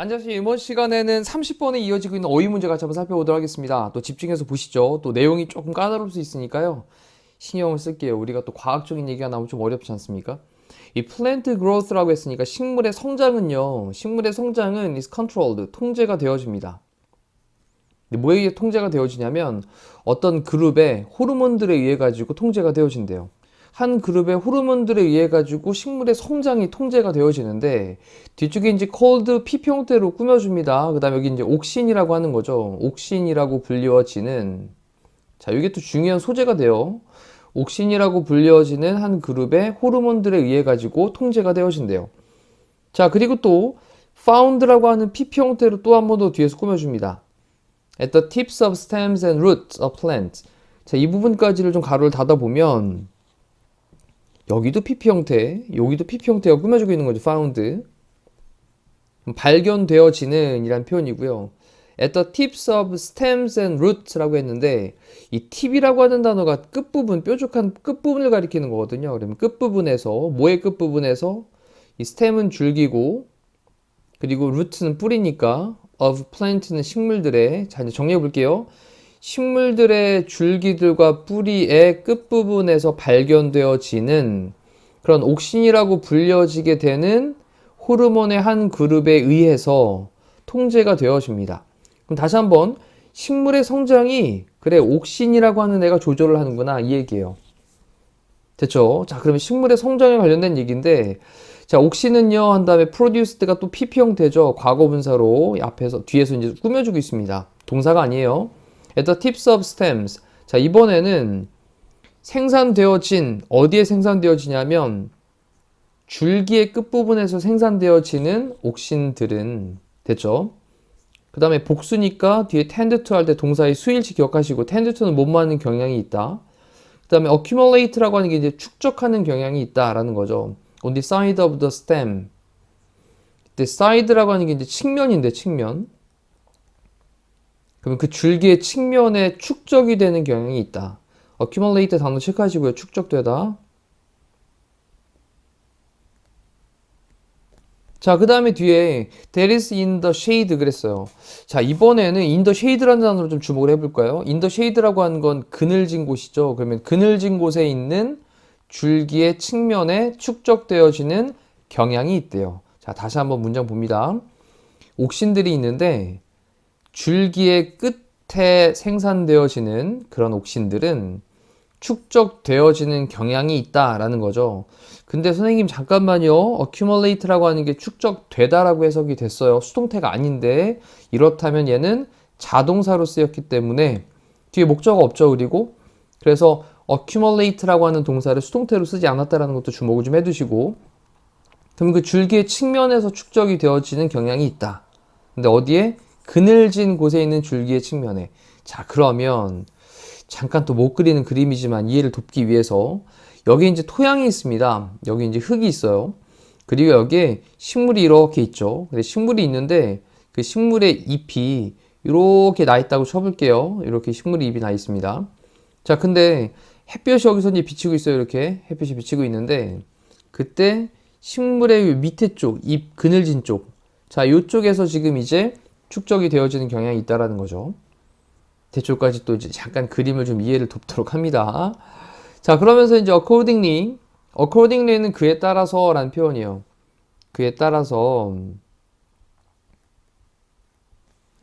안녕하세요. 이번 시간에는 30번에 이어지고 있는 어휘 문제 같이 한번 살펴보도록 하겠습니다. 또 집중해서 보시죠. 또 내용이 조금 까다로울 수 있으니까요. 신경을 쓸게요. 우리가 또 과학적인 얘기가 나오면 좀 어렵지 않습니까? 이 plant growth라고 했으니까 식물의 성장은요. 식물의 성장은 is controlled, 통제가 되어집니다. 뭐에 의해 통제가 되어지냐면 어떤 그룹의 호르몬들에 의해 가지고 통제가 되어진대요. 한 그룹의 호르몬들에 의해 가지고 식물의 성장이 통제가 되어지는데 뒤쪽에 이제 콜드 P 형태로 꾸며줍니다. 그다음에 여기 이제 옥신이라고 하는 거죠. 옥신이라고 불리워지는 자 이게 또 중요한 소재가 돼요. 옥신이라고 불리워지는 한 그룹의 호르몬들에 의해 가지고 통제가 되어진대요. 자 그리고 또 found라고 하는 P 형태로 또 한 번 더 뒤에서 꾸며줍니다. At the tips of stems and roots of plants. 자, 이 부분까지를 좀 가로를 닫아 보면 여기도 PP 형태, 여기도 PP 형태가 꾸며지고 있는 거죠. found. 발견되어지는 이란 표현이고요. At the tips of stems and roots라고 했는데 이 팁이라고 하는 단어가 끝부분, 뾰족한 끝부분을 가리키는 거거든요. 그러면 끝부분에서 뭐의 끝부분에서 이 stem은 줄기고 그리고 root는 뿌리니까 of plant는 식물들의 자 이제 정리해 볼게요. 식물들의 줄기들과 뿌리의 끝부분에서 발견되어지는 그런 옥신이라고 불려지게 되는 호르몬의 한 그룹에 의해서 통제가 되어집니다. 그럼 다시 한번 식물의 성장이 그래 옥신이라고 하는 애가 조절을 하는구나 이 얘기예요. 됐죠? 자 그러면 식물의 성장에 관련된 얘기인데 자 옥신은요 한 다음에 produced가 또 PP 형태죠. 과거 분사로 앞에서 뒤에서 이제 꾸며주고 있습니다. 동사가 아니에요. at the tips of stems. 자, 이번에는 생산되어진, 어디에 생산되어지냐면, 줄기의 끝부분에서 생산되어지는 옥신들은, 됐죠? 그 다음에 복수니까 뒤에 tend to 할 때 동사의 수일치 기억하시고, tend to는 못 맞는 경향이 있다. 그 다음에 accumulate라고 하는 게 이제 축적하는 경향이 있다라는 거죠. On the side of the stem. the side라고 하는 게 이제 측면인데, 측면. 그러면 그 줄기의 측면에 축적이 되는 경향이 있다. accumulate 단어 체크하시고요. 축적되다. 자, 그 다음에 뒤에 there is in the shade 그랬어요. 자, 이번에는 in the shade라는 단어로 좀 주목을 해볼까요? in the shade라고 하는 건 그늘진 곳이죠. 그러면 그늘진 곳에 있는 줄기의 측면에 축적되어지는 경향이 있대요. 자, 다시 한번 문장 봅니다. 옥신들이 있는데 줄기의 끝에 생산되어지는 그런 옥신들은 축적되어지는 경향이 있다라는 거죠. 근데 선생님 잠깐만요. accumulate라고 하는 게 축적되다라고 해석이 됐어요. 수동태가 아닌데 이렇다면 얘는 자동사로 쓰였기 때문에 뒤에 목적어 없죠. 그리고 그래서 accumulate라고 하는 동사를 수동태로 쓰지 않았다라는 것도 주목을 좀 해두시고 그럼 그 줄기의 측면에서 축적이 되어지는 경향이 있다. 근데 어디에? 그늘진 곳에 있는 줄기의 측면에. 자, 그러면 잠깐 또 못 그리는 그림이지만 이해를 돕기 위해서 여기 이제 토양이 있습니다. 여기 이제 흙이 있어요. 그리고 여기에 식물이 이렇게 있죠. 근데 식물이 있는데 그 식물의 잎이 이렇게 나 있다고 쳐볼게요. 이렇게 식물의 잎이 나 있습니다. 자, 근데 햇볕이 여기서 이제 비치고 있어요. 이렇게 햇볕이 비치고 있는데 그때 식물의 밑에 쪽, 잎 그늘진 쪽. 자, 이쪽에서 지금 이제 축적이 되어지는 경향이 있다라는 거죠. 대초까지 또 이제 잠깐 그림을 좀 이해를 돕도록 합니다. 자, 그러면서 이제 accordingly, accordingly는 그에 따라서 라는 표현이에요. 그에 따라서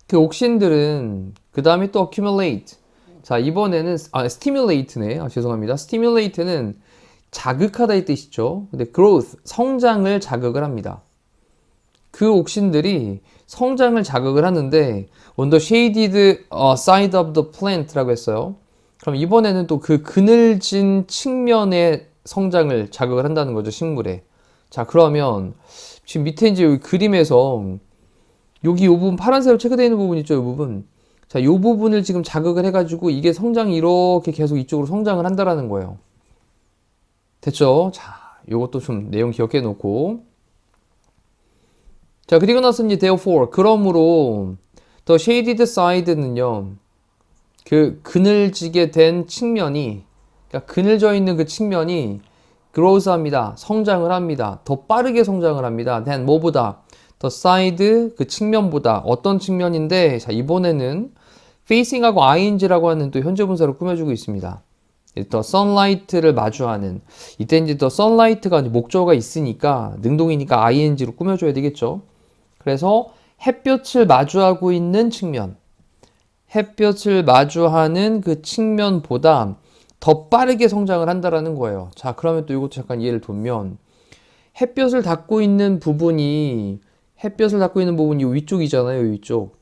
그 옥신들은 그 다음에 또 accumulate. 자, 이번에는 아, stimulate네. 아, 죄송합니다. stimulate는 자극하다 이 뜻이죠. 근데 growth, 성장을 자극을 합니다. 그 옥신들이 성장을 자극을 하는데 on the shaded side of the plant라고 했어요. 그럼 이번에는 또 그 그늘진 측면의 성장을 자극을 한다는 거죠, 식물에. 자, 그러면 지금 밑에 이제 여기 그림에서 여기 이 부분 파란색으로 체크되어 있는 부분 있죠, 이 부분. 자, 이 부분을 지금 자극을 해가지고 이게 성장이 이렇게 계속 이쪽으로 성장을 한다라는 거예요. 됐죠? 자, 요것도 좀 내용 기억해 놓고. 자, 그리고 나서 이제 therefore, 그러므로 the shaded side는요, 그 그늘지게 된 측면이 그러니까 그늘져 있는 그 측면이 grows 합니다. 성장을 합니다. 더 빠르게 성장을 합니다. than 뭐보다 the side 그 측면보다 어떤 측면인데 자 이번에는 facing하고 ing라고 하는 또 현재 분사로 꾸며주고 있습니다. 더 sunlight를 마주하는 이때 이제 더 sunlight가 목적어가 있으니까 능동이니까 ing로 꾸며줘야 되겠죠. 그래서 햇볕을 마주하고 있는 측면, 햇볕을 마주하는 그 측면보다 더 빠르게 성장을 한다라는 거예요. 자, 그러면 또 이것도 잠깐 이해를 돕면 햇볕을 닫고 있는 부분이 햇볕을 닫고 있는 부분이 위쪽이잖아요, 위쪽.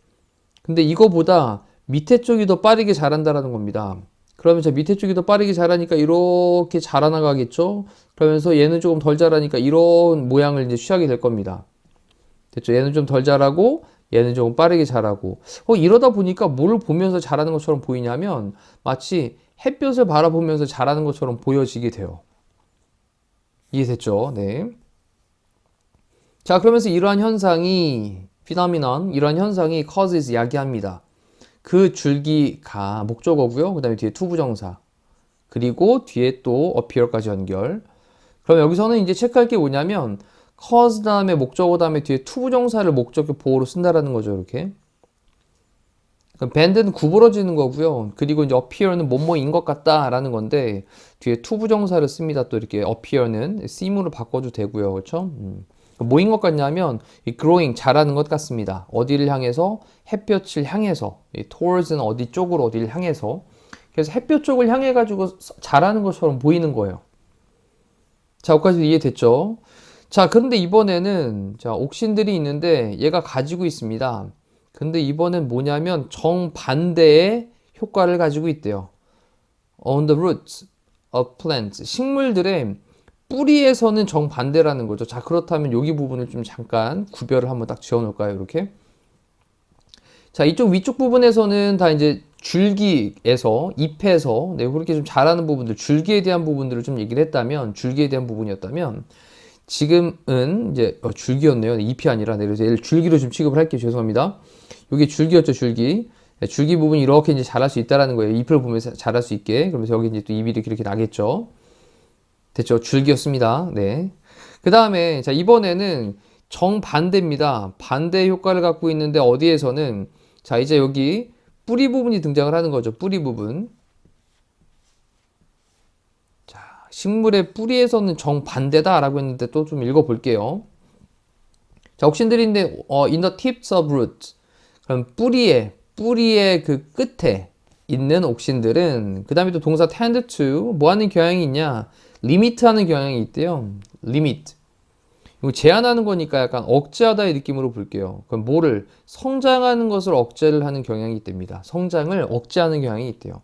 근데 이거보다 밑에 쪽이 더 빠르게 자란다라는 겁니다. 그러면 저 밑에 쪽이 더 빠르게 자라니까 이렇게 자라나가겠죠? 그러면서 얘는 조금 덜 자라니까 이런 모양을 이제 취하게 될 겁니다. 됐죠? 얘는 좀 덜 자라고 얘는 조금 빠르게 자라고. 어, 이러다 보니까 뭘 보면서 자라는 것처럼 보이냐면 마치 햇볕을 바라보면서 자라는 것처럼 보여지게 돼요. 이해됐죠? 네. 자, 그러면서 이러한 현상이 phenomenon 이러한 현상이 causes 야기합니다. 그 줄기가 목적어고요. 그 다음에 뒤에 투부정사. 그리고 뒤에 또 appear까지 연결. 그럼 여기서는 이제 체크할 게 뭐냐면 cause 다음에 목적어 다음에 뒤에 투부정사를 목적어 보호로 쓴다라는 거죠. 이렇게. 그럼 band는 구부러지는 거고요. 그리고 이제 appear는 뭐뭐인 것 같다라는 건데 뒤에 투부정사를 씁니다. 또 이렇게 appear는 seem으로 바꿔도 되고요. 그렇죠? 음. 뭐인 것 같냐면 이 growing 자라는 것 같습니다. 어디를 향해서 햇볕을 향해서 이 towards는 어디 쪽으로 어디를 향해서 그래서 햇볕 쪽을 향해 가지고 자라는 것처럼 보이는 거예요. 자, 여기까지 이해됐죠? 자, 그런데 이번에는 자, 옥신들이 있는데 얘가 가지고 있습니다. 근데 이번엔 뭐냐면 정반대의 효과를 가지고 있대요. On the roots of plants. 식물들의 뿌리에서는 정반대라는 거죠. 자, 그렇다면 여기 부분을 좀 잠깐 구별을 한번 딱 지어 놓을까요? 이렇게. 자, 이쪽 위쪽 부분에서는 다 이제 줄기에서, 잎에서, 네, 그렇게 좀 자라는 부분들, 줄기에 대한 부분들을 좀 얘기를 했다면, 줄기에 대한 부분이었다면, 지금은 이제, 어, 줄기였네요. 잎이 아니라, 네, 그래서 얘를 줄기로 좀 취급을 할게요. 죄송합니다. 여기 줄기였죠, 줄기. 네, 줄기 부분이 이렇게 이제 자랄 수 있다라는 거예요. 잎을 보면서 자랄 수 있게. 그러면서 여기 이제 또 잎이 이렇게 나겠죠. 됐죠? 줄기였습니다. 네. 그 다음에, 자, 이번에는 정반대입니다. 반대 효과를 갖고 있는데 어디에서는, 자, 이제 여기 뿌리 부분이 등장을 하는 거죠. 뿌리 부분. 자, 식물의 뿌리에서는 정반대다라고 했는데 또 좀 읽어볼게요. 자, 옥신들인데, 어, in the tips of roots. 그럼 뿌리에, 뿌리의 그 끝에 있는 옥신들은, 그 다음에 또 동사 tend to, 뭐 하는 경향이 있냐? 리미트 하는 경향이 있대요. 리미트. 이거 제한하는 거니까 약간 억제하다의 느낌으로 볼게요. 그럼 뭐를 성장하는 것을 억제를 하는 경향이 있답니다. 성장을 억제하는 경향이 있대요.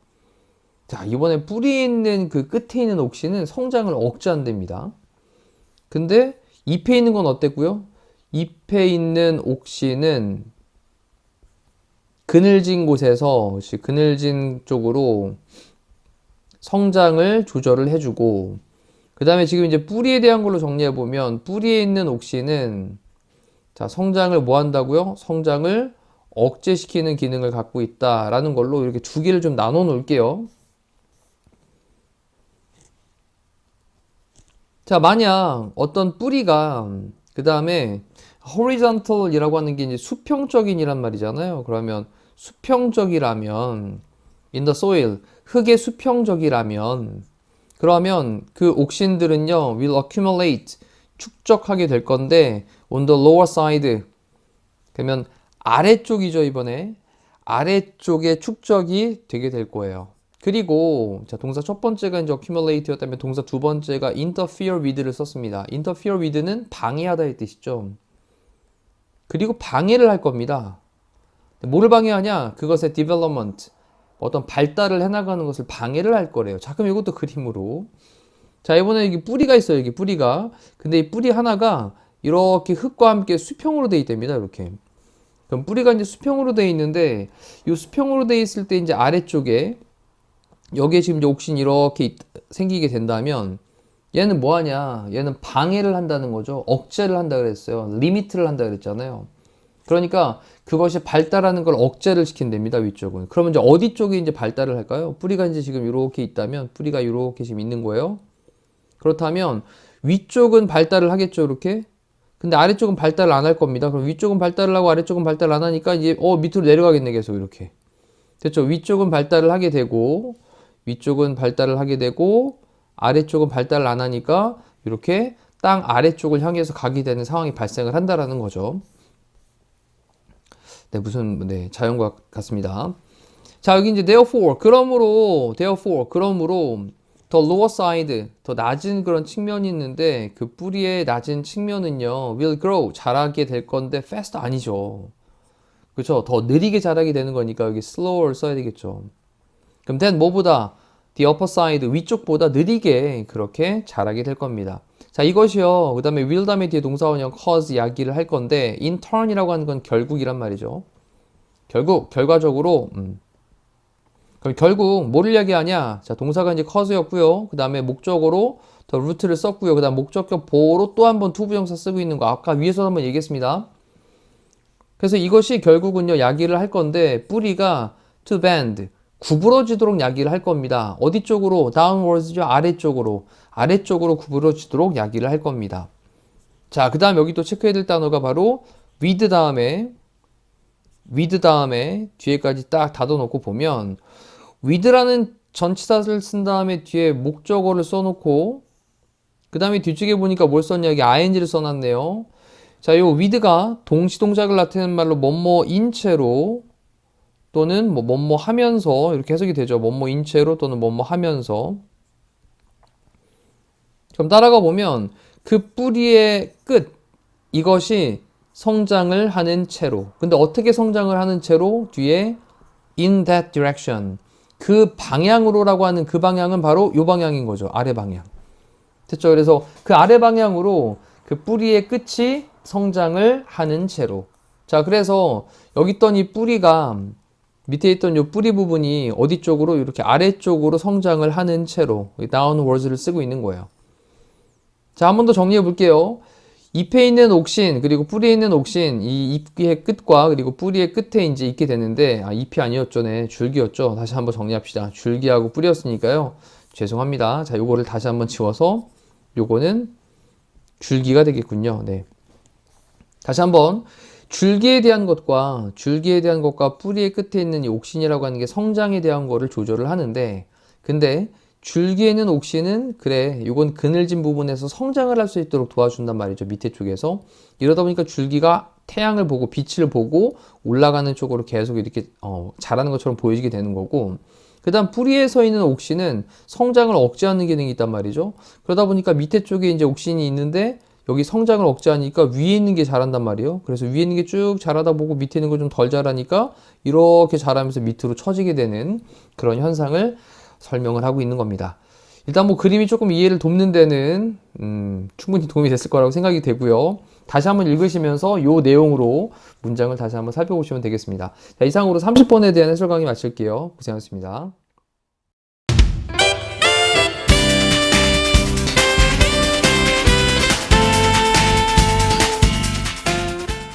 자, 이번에 뿌리에 있는 그 끝에 있는 옥시는 성장을 억제한답니다. 근데 잎에 있는 건 어땠고요? 잎에 있는 옥시는 그늘진 곳에서 그늘진 쪽으로 성장을 조절을 해주고 그 다음에 지금 이제 뿌리에 대한 걸로 정리해 보면 뿌리에 있는 옥시는 자 성장을 뭐 한다고요? 성장을 억제시키는 기능을 갖고 있다라는 걸로 이렇게 두 개를 좀 나눠 놓을게요. 자 만약 어떤 뿌리가 그 다음에 horizontal이라고 하는 게 이제 수평적인이란 말이잖아요. 그러면 수평적이라면 in the soil 흙의 수평적이라면 그러면 그 옥신들은요 will accumulate 축적하게 될 건데 on the lower side 그러면 아래쪽이죠 이번에 아래쪽에 축적이 되게 될 거예요. 그리고 자 동사 첫 번째가 이제 accumulate였다면 동사 두 번째가 interfere with를 썼습니다. interfere with는 방해하다의 뜻이죠. 그리고 방해를 할 겁니다. 뭐를 방해하냐? 그것의 development 어떤 발달을 해나가는 것을 방해를 할 거래요. 자, 그럼 이것도 그림으로. 자, 이번에 여기 뿌리가 있어요. 여기 뿌리가. 근데 이 뿌리 하나가 이렇게 흙과 함께 수평으로 돼 있답니다. 이렇게. 그럼 뿌리가 이제 수평으로 돼 있는데 이 수평으로 돼 있을 때 이제 아래쪽에 여기에 지금 이제 옥신이 이렇게 있- 생기게 된다면 얘는 뭐 하냐? 얘는 방해를 한다는 거죠. 억제를 한다 그랬어요. 리미트를 한다 그랬잖아요. 그러니까 그것이 발달하는 걸 억제를 시킨답니다, 위쪽은. 그러면 이제 어디 쪽이 이제 발달을 할까요? 뿌리가 이제 지금 이렇게 있다면, 뿌리가 이렇게 지금 있는 거예요. 그렇다면 위쪽은 발달을 하겠죠, 이렇게. 근데 아래쪽은 발달을 안 할 겁니다. 그럼 위쪽은 발달을 하고 아래쪽은 발달을 안 하니까 이제 어 밑으로 내려가겠네 계속 이렇게. 됐죠? 위쪽은 발달을 하게 되고 위쪽은 발달을 하게 되고 아래쪽은 발달을 안 하니까 이렇게 땅 아래쪽을 향해서 가게 되는 상황이 발생을 한다라는 거죠. 네, 무슨 네, 자연과학 같습니다. 자, 여기 이제 therefore 그러므로 therefore 그러므로 더 lower side 더 낮은 그런 측면이 있는데 그 뿌리의 낮은 측면은요 will grow 자라게 될 건데 fast 아니죠. 그렇죠? 더 느리게 자라게 되는 거니까 여기 slower 써야 되겠죠. 그럼 then 뭐보다 the upper side 위쪽보다 느리게 그렇게 자라게 될 겁니다. 자 이것이요. 그 다음에 will 다음에 뒤에 동사원형 cause 이야기를 할 건데 in turn이라고 하는 건 결국이란 말이죠. 결국 결과적으로 음. 그럼 결국 뭐를 이야기하냐? 자 동사가 이제 cause였고요. 그 다음에 목적으로 더 루트를 썼고요. 그 다음 목적격 보호로 또 한 번 투부정사 쓰고 있는 거 아까 위에서 한번 얘기했습니다. 그래서 이것이 결국은요 야기를 할 건데 뿌리가 to bend 구부러지도록 야기를 할 겁니다. 어디 쪽으로? downwards죠. 아래쪽으로. 아래쪽으로 구부러지도록 야기를 할 겁니다. 자, 그 다음 여기 또 체크해야 될 단어가 바로 with 다음에 with 다음에 뒤에까지 딱 닫아놓고 보면 with라는 전치사를 쓴 다음에 뒤에 목적어를 써놓고 그 다음에 뒤쪽에 보니까 뭘 썼냐 여기 ing를 써놨네요. 자, 요 with가 동시 동작을 나타내는 말로 뭐뭐인 채로 또는 뭐 뭐뭐 하면서 이렇게 해석이 되죠. 뭐뭐인 채로 또는 뭐뭐 하면서 그럼 따라가 보면 그 뿌리의 끝 이것이 성장을 하는 채로 근데 어떻게 성장을 하는 채로 뒤에 in that direction 그 방향으로라고 하는 그 방향은 바로 요 방향인 거죠. 아래 방향. 됐죠? 그래서 그 아래 방향으로 그 뿌리의 끝이 성장을 하는 채로. 자, 그래서 여기 있던 이 뿌리가 밑에 있던 이 뿌리 부분이 어디 쪽으로 이렇게 아래쪽으로 성장을 하는 채로 downwards를 쓰고 있는 거예요. 자, 한 번 더 정리해 볼게요. 잎에 있는 옥신 그리고 뿌리에 있는 옥신 이 잎의 끝과 그리고 뿌리의 끝에 이제 있게 되는데 아, 잎이 아니었죠, 네 줄기였죠. 다시 한번 정리합시다. 줄기하고 뿌리였으니까요. 죄송합니다. 자, 요거를 다시 한번 지워서 요거는 줄기가 되겠군요. 네. 다시 한번 줄기에 대한 것과 줄기에 대한 것과 뿌리의 끝에 있는 이 옥신이라고 하는 게 성장에 대한 거를 조절을 하는데 근데 줄기에 는 옥신은 그래 이건 그늘진 부분에서 성장을 할 수 있도록 도와준단 말이죠 밑에 쪽에서. 이러다 보니까 줄기가 태양을 보고 빛을 보고 올라가는 쪽으로 계속 이렇게 어, 자라는 것처럼 보여지게 되는 거고 그 다음 뿌리에 서 있는 옥신은 성장을 억제하는 기능이 있단 말이죠. 그러다 보니까 밑에 쪽에 이제 옥신이 있는데 여기 성장을 억제하니까 위에 있는 게 자란단 말이에요. 그래서 위에 있는 게 쭉 자라다 보고 밑에 있는 거 좀 덜 자라니까 이렇게 자라면서 밑으로 처지게 되는 그런 현상을 설명을 하고 있는 겁니다. 일단 뭐 그림이 조금 이해를 돕는 데는 음, 충분히 도움이 됐을 거라고 생각이 되고요. 다시 한번 읽으시면서 이 내용으로 문장을 다시 한번 살펴보시면 되겠습니다. 자, 이상으로 30번에 대한 해설 강의 마칠게요. 고생하셨습니다.